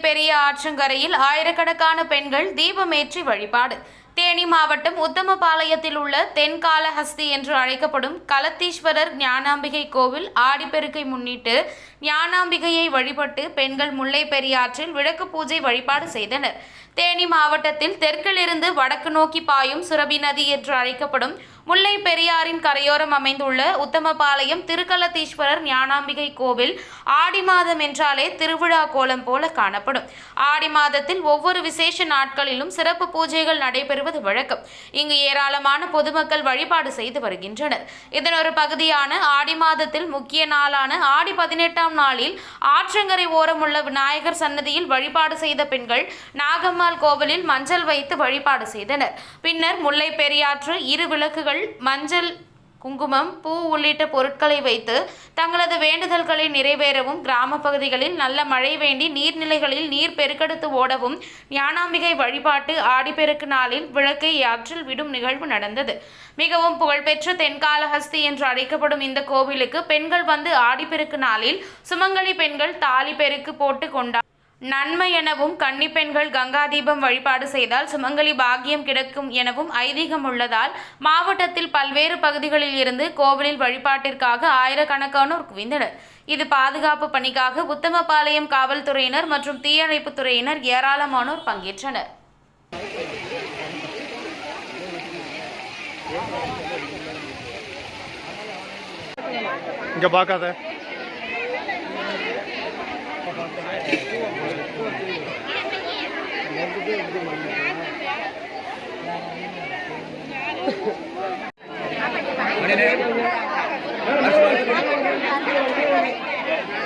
பெரிய ஆற்றங்கரையில் ஆயிரக்கணக்கான பெண்கள் தீபமேற்றி வழிபாடு. தேனி மாவட்டம் உத்தமபாளையத்தில் உள்ள தென்காலஹஸ்தி என்று அழைக்கப்படும் கலத்தீஸ்வரர் ஞானாம்பிகை கோவில் ஆடிப்பெருக்கை முன்னிட்டு ஞானாம்பிகையை வழிபட்டு பெண்கள் முல்லை பெரியாற்றில் விளக்கு பூஜை வழிபாடு செய்தனர். தேனி மாவட்டத்தில் தெற்கிலிருந்து வடக்கு நோக்கி பாயும் சுரபி நதி என்று அழைக்கப்படும் முல்லை பெரியாரின் கரையோரம் அமைந்துள்ள உத்தமபாளையம் திருக்கலத்தீஸ்வரர் ஞானாம்பிகை கோவில் ஆடி மாதம் என்றாலே திருவிழா கோலம் போல காணப்படும். ஆடி மாதத்தில் ஒவ்வொரு விசேஷ நாட்களிலும் சிறப்பு பூஜைகள் நடைபெறுவது வழக்கம். இங்கு ஏராளமான பொதுமக்கள் வழிபாடு செய்து வருகின்றனர். இதன் ஒரு பகுதியான ஆடி மாதத்தில் முக்கிய நாளான ஆடி பதினெட்டாம் நாளில் ஆற்றங்கரை ஓரம் உள்ள விநாயகர் சன்னதியில் வழிபாடு செய்த பெண்கள் நாகம்மாள் கோவிலில் மஞ்சள் வைத்து வழிபாடு செய்தனர். பின்னர் முல்லை பெரியாற்று இரு விளக்குகள் மஞ்சள் குங்குமம் பூ உள்ளிட்ட பொருட்களை வைத்து தங்களது வேண்டுதல்களை நிறைவேறவும் கிராம பகுதிகளில் நல்ல மழை வேண்டி நீர்நிலைகளில் நீர் பெருக்கெடுத்து ஓடவும் ஞானாம்பிகை வழிபாட்டு ஆடிப்பெருக்கு நாளில் விளக்கை ஆற்றில் விடும் நிகழ்வு நடந்தது. மிகவும் புகழ்பெற்ற தென்காலஹஸ்தி என்று அழைக்கப்படும் இந்த கோவிலுக்கு பெண்கள் வந்து ஆடிப்பெருக்கு நாளில் சுமங்கலி பெண்கள் தாலி பெருக்கு போட்டு கொண்டார் நன்மை எனவும் கன்னிப்பெண்கள் கங்காதீபம் கங்கா தீபம் வழிபாடு செய்தால் சுமங்கலி பாக்கியம் கிடைக்கும் எனவும் ஐதீகம் உள்ளதால் மாவட்டத்தில் பல்வேறு பகுதிகளில் இருந்து கோவிலில் வழிபாட்டிற்காக ஆயிரக்கணக்கானோர் குவிந்தனர். இது பாதுகாப்பு பணிக்காக உத்தமபாளையம் காவல்துறையினர் மற்றும் தீயணைப்புத் துறையினர் ஏராளமானோர் பங்கேற்றனர். இங்க Ở đây đây.